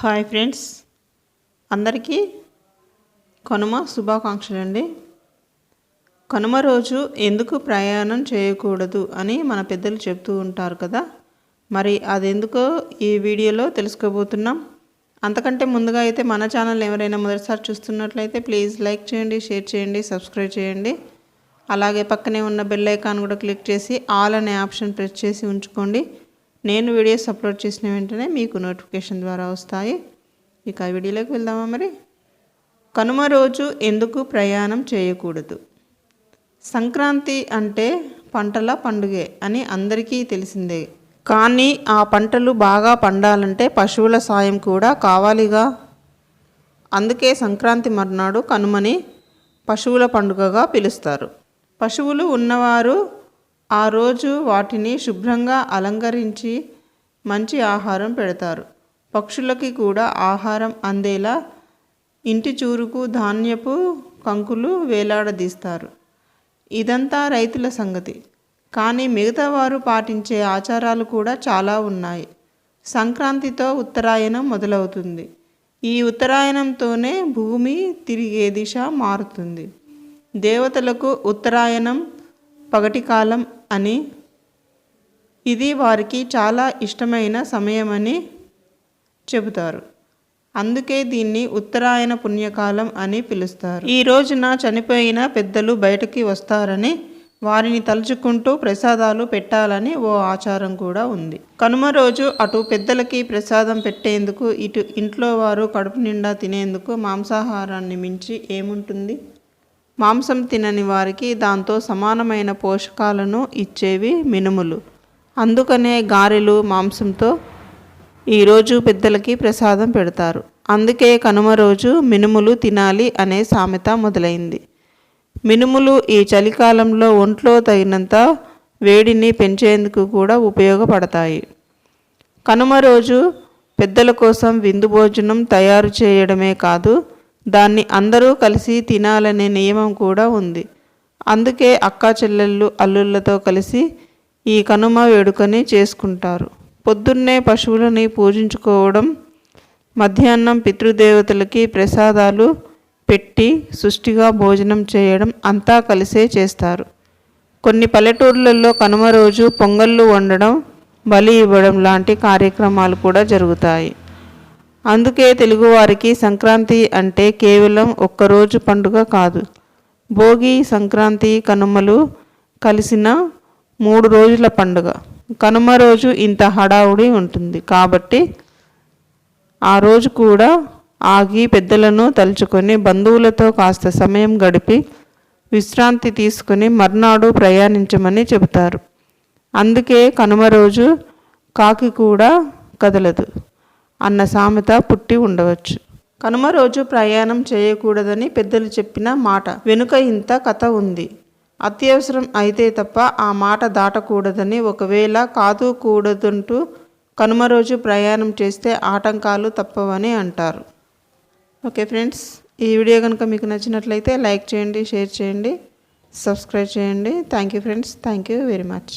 Hi friends. అందరికీ కనుమ శుభాకాంక్షలు అండి కనుమ రోజు ఎందుకు ప్రయాణం చేయకూడదు అని మన పెద్దలు చెప్తూ ఉంటారు కదా. మరి అదెందుకో ఈ వీడియోలో తెలుసుకోబోతున్నాం. అంతకంటే ముందుగా అయితే మన ఛానల్ ఎవరైనా మొదటిసారి చూస్తున్నట్లయితే ప్లీజ్ లైక్ చేయండి షేర్ చేయండి సబ్స్క్రైబ్ చేయండి. అలాగే పక్కనే ఉన్న బెల్ ఐకాన్ కూడా క్లిక్ చేసి ఆల్ అనే ఆప్షన్ ప్రెస్ చేసి ఉంచుకోండి. నేను వీడియోస్ అప్లోడ్ చేసిన వెంటనే మీకు నోటిఫికేషన్ ద్వారా వస్తాయి. ఇక వీడియోలోకి వెళ్దామా మరి? కనుమ రోజు ఎందుకు ప్రయాణం చేయకూడదు? సంక్రాంతి అంటే పంటల పండుగే అని అందరికీ తెలిసిందే. కానీ ఆ పంటలు బాగా పండాలంటే పశువుల సాయం కూడా కావాలిగా. అందుకే సంక్రాంతి మర్నాడు కనుమని పశువుల పండుగగా పిలుస్తారు. పశువులు ఉన్నవారు ఆ రోజు వాటిని శుభ్రంగా అలంకరించి మంచి ఆహారం పెడతారు. పక్షులకి కూడా ఆహారం అందేలా ఇంటి చూరుకు ధాన్యపు కంకులు వేలాడదీస్తారు. ఇదంతా రైతుల సంగతి. కానీ మిగతా వారు పాటించే ఆచారాలు కూడా చాలా ఉన్నాయి. సంక్రాంతితో ఉత్తరాయణం మొదలవుతుంది. ఈ ఉత్తరాయణంతోనే భూమి తిరిగే దిశ మారుతుంది. దేవతలకు ఉత్తరాయణం పగటి కాలం అని. ఇది వారికి చాలా ఇష్టమైన సమయమని చెబుతారు. అందుకే దీన్ని ఉత్తరాయణ పుణ్యకాలం అని పిలుస్తారు. ఈ రోజున చనిపోయిన పెద్దలు బయటకి వస్తారని వారిని తలుచుకుంటూ ప్రసాదాలు పెట్టాలని ఓ ఆచారం కూడా ఉంది. కనుమ రోజు అటు పెద్దలకి ప్రసాదం పెట్టేందుకు ఇటు ఇంట్లో వారు కడుపు నిండా తినేందుకు మాంసాహారాన్ని మించి ఏముంటుంది? మాంసం తినని వారికి దాంతో సమానమైన పోషకాలను ఇచ్చేవి మినుములు. అందుకనే గారెలు మాంసంతో ఈరోజు పెద్దలకి ప్రసాదం పెడతారు. అందుకే కనుమ రోజు మినుములు తినాలి అనే సామెత మొదలైంది. మినుములు ఈ చలికాలంలో ఒంట్లో తగినంత వేడిని పెంచేందుకు కూడా ఉపయోగపడతాయి. కనుమ రోజు పెద్దల కోసం విందు భోజనం తయారు చేయడమే కాదు దాన్ని అందరూ కలిసి తినాలనే నియమం కూడా ఉంది. అందుకే అక్క చెల్లెళ్ళు అల్లుళ్ళతో కలిసి ఈ కనుమ వేడుకని చేసుకుంటారు. పొద్దున్నే పశువులని పూజించుకోవడం మధ్యాహ్నం పితృదేవతలకి ప్రసాదాలు పెట్టి సృష్టిగా భోజనం చేయడం అంతా కలిసే చేస్తారు. కొన్ని పల్లెటూర్లలో కనుమ రోజు పొంగళ్ళు వండడం బలి ఇవ్వడం లాంటి కార్యక్రమాలు కూడా జరుగుతాయి. అందుకే తెలుగువారికి సంక్రాంతి అంటే కేవలం ఒక్కరోజు పండుగ కాదు. భోగి సంక్రాంతి కనుమలు కలిసిన మూడు రోజుల పండుగ. కనుమ రోజు ఇంత హడావుడి ఉంటుంది కాబట్టి ఆ రోజు కూడా ఆగి పెద్దలను తలుచుకొని బంధువులతో కాస్త సమయం గడిపి విశ్రాంతి తీసుకుని మర్నాడు ప్రయాణించమని చెబుతారు. అందుకే కనుమ రోజు కాకి కూడా కదలదు. అన్న సామెత పుట్టి ఉండవచ్చు. కనుమ రోజు ప్రయాణం చేయకూడదని పెద్దలు చెప్పిన మాట. వెనుక ఇంత కథ ఉంది. అత్యవసరం అయితే తప్ప ఆ మాట దాటకూడదని ఒకవేళ కాదు కూడదంటూ కనుమ రోజు ప్రయాణం చేస్తే ఆటంకాలు తప్పవని అంటారు. ఓకే ఫ్రెండ్స్ ఈ వీడియో కనుక మీకు నచ్చినట్లయితే లైక్ చేయండి షేర్ చేయండి సబ్స్క్రైబ్ చేయండి. Thank you friends. Thank you very much.